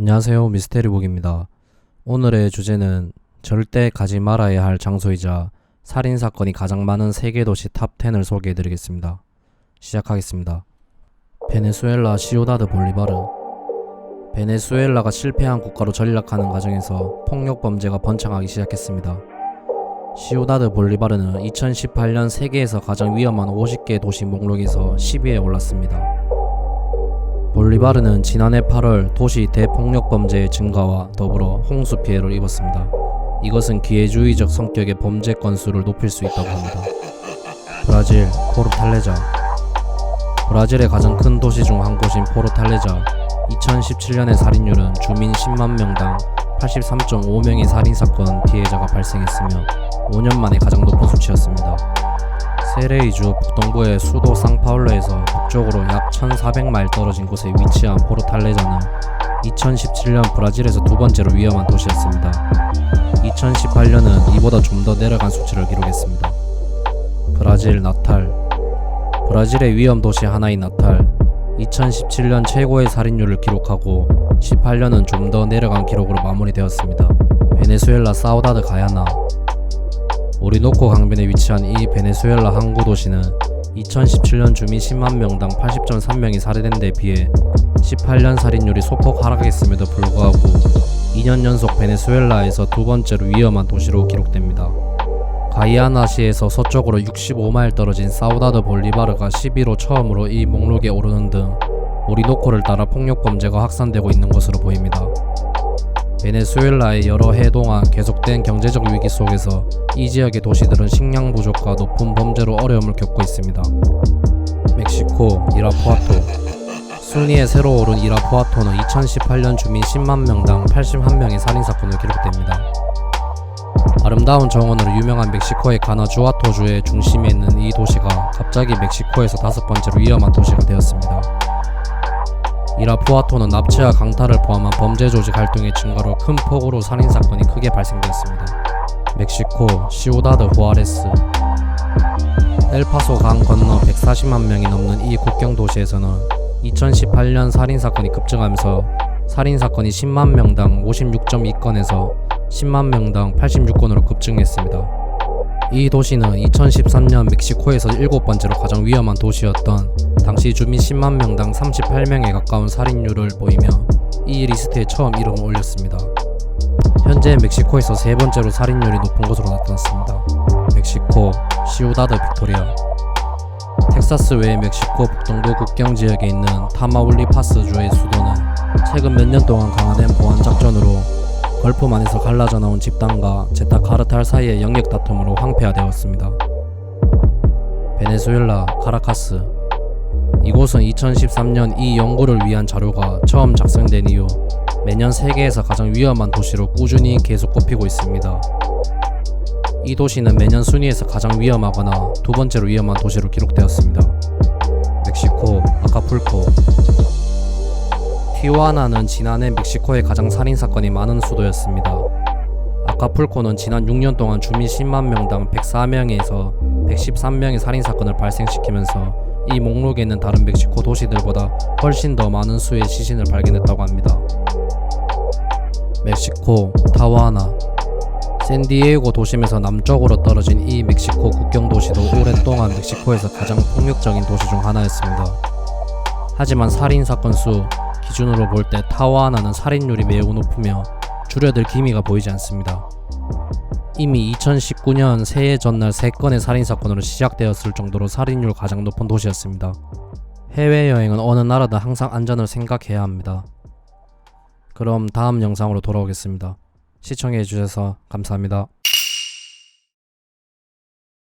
안녕하세요. 미스테리북입니다. 오늘의 주제는 절대 가지 말아야 할 장소이자 살인 사건이 가장 많은 세계 도시 탑 10을 소개해 드리겠습니다. 시작하겠습니다. 베네수엘라 시오다드 볼리바르 베네수엘라가 실패한 국가로 전락하는 과정에서 폭력 범죄가 번창하기 시작했습니다. 시오다드 볼리바르는 2018년 세계에서 가장 위험한 50개 도시 목록에서 10위에 올랐습니다. 볼리바르는 지난해 8월 도시 대폭력 범죄의 증가와 더불어 홍수 피해를 입었습니다. 이것은 기회주의적 성격의 범죄 건수를 높일 수 있다고 합니다. 브라질 포르탈레자 브라질의 가장 큰 도시 중 한 곳인 포르탈레자 2017년의 살인율은 주민 10만 명당 83.5명의 살인사건 피해자가 발생했으며 5년 만에 가장 높은 수치였습니다. 세레이주 북동부의 수도 상파울로에서 북쪽으로 약 1,400마일 떨어진 곳에 위치한 포르탈레자는 2017년 브라질에서 두 번째로 위험한 도시였습니다. 2018년은 이보다 좀 더 내려간 수치를 기록했습니다. 브라질 나탈 브라질의 위험 도시 하나인 나탈 2017년 최고의 살인율을 기록하고 18년은 좀 더 내려간 기록으로 마무리되었습니다. 베네수엘라 사우다드 가야나 오리노코 강변에 위치한 이 베네수엘라 항구 도시는 2017년 주민 10만 명당 80.3명이 살해된 데 비해 18년 살인율이 소폭 하락했음에도 불구하고 2년 연속 베네수엘라에서 두 번째로 위험한 도시로 기록됩니다. 가이아나시에서 서쪽으로 65마일 떨어진 사우다드 볼리바르가 11호 처음으로 이 목록에 오르는 등 오리노코를 따라 폭력 범죄가 확산되고 있는 것으로 보입니다. 베네수엘라의 여러 해 동안 계속된 경제적 위기 속에서 이 지역의 도시들은 식량 부족과 높은 범죄로 어려움을 겪고 있습니다. 멕시코 이라푸아토 순위에 새로 오른 이라푸아토는 2018년 주민 10만 명당 81명의 살인 사건으로 기록됩니다. 아름다운 정원으로 유명한 멕시코의 가나주아토주의 중심에 있는 이 도시가 갑자기 멕시코에서 다섯 번째로 위험한 도시가 되었습니다. 이라푸아토는 납치와 강탈을 포함한 범죄 조직 활동의 증가로 큰 폭으로 살인 사건이 크게 발생되었습니다. 멕시코 시우다드 후아레스 엘파소 강 건너 140만 명이 넘는 이 국경 도시에서는 2018년 살인 사건이 급증하면서 살인 사건이 10만 명당 56.2건에서 10만 명당 86건으로 급증했습니다. 이 도시는 2013년 멕시코에서 일곱 번째로 가장 위험한 도시였던 당시 주민 10만 명당 38명에 가까운 살인율을 보이며 이 리스트에 처음 이름을 올렸습니다. 현재 멕시코에서 세 번째로 살인율이 높은 것으로 나타났습니다. 멕시코 시우다드 빅토리아 텍사스 외 멕시코 북동부 국경 지역에 있는 타마울리파스주의 수도는 최근 몇 년 동안 강화된 보안 작전으로 걸프만에서 갈라져 나온 집단과 제타 카르탈 사이의 영역 다툼으로 황폐화되었습니다. 베네수엘라 카라카스 이곳은 2013년 이 연구를 위한 자료가 처음 작성된 이후 매년 세계에서 가장 위험한 도시로 꾸준히 계속 꼽히고 있습니다. 이 도시는 매년 순위에서 가장 위험하거나 두 번째로 위험한 도시로 기록되었습니다. 멕시코 아카풀코 티와나는 지난해 멕시코의 가장 살인 사건이 많은 수도였습니다. 아카풀코는 지난 6년 동안 주민 10만 명당 104명에서 113명의 살인 사건을 발생시키면서 이 목록에 있는 다른 멕시코 도시들보다 훨씬 더 많은 수의 시신을 발견했다고 합니다. 멕시코 타와나 샌디에이고 도심에서 남쪽으로 떨어진 이 멕시코 국경 도시도 오랫동안 멕시코에서 가장 폭력적인 도시 중 하나였습니다. 하지만 살인 사건 수 기준으로 볼 때 타와나는 살인율이 매우 높으며 줄여들 기미가 보이지 않습니다. 이미 2019년 새해 전날 3건의 살인 사건으로 시작되었을 정도로 살인율 가장 높은 도시였습니다. 해외여행은 어느 나라든 항상 안전을 생각해야 합니다. 그럼 다음 영상으로 돌아오겠습니다. 시청해주셔서 감사합니다.